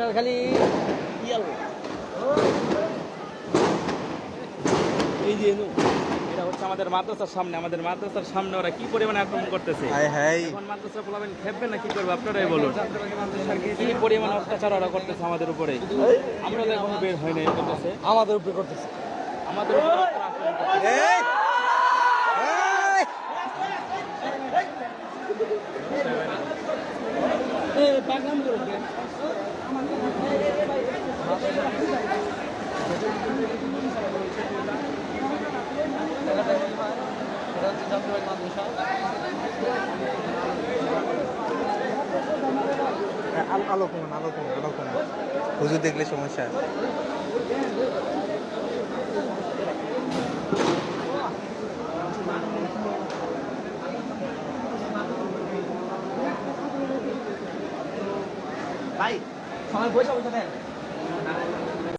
আপনার খালি এই যে এটা হচ্ছে আমাদের মাদ্রাসার সামনে। আমাদের মাদ্রাসার সামনে ওরা কি পরিমাণে আক্রমণ করতেছে? এখন মাদ্রাসা পোলাবেন খেপবে না কি করবে? আপনারাই বলুন। কি পরিমাণ অত্যাচার ওরা করতেছে আমাদের উপরে? আমরা তো এখনও বের হয় করতেছে। আমাদের উপরে করতেছে। আমাদের উপরে করতেছে। এই এই আলো কমান আলো কমান আলো কমান হুজুর দেখলে সমস্যা ভাই সবাই বসে বসে দেন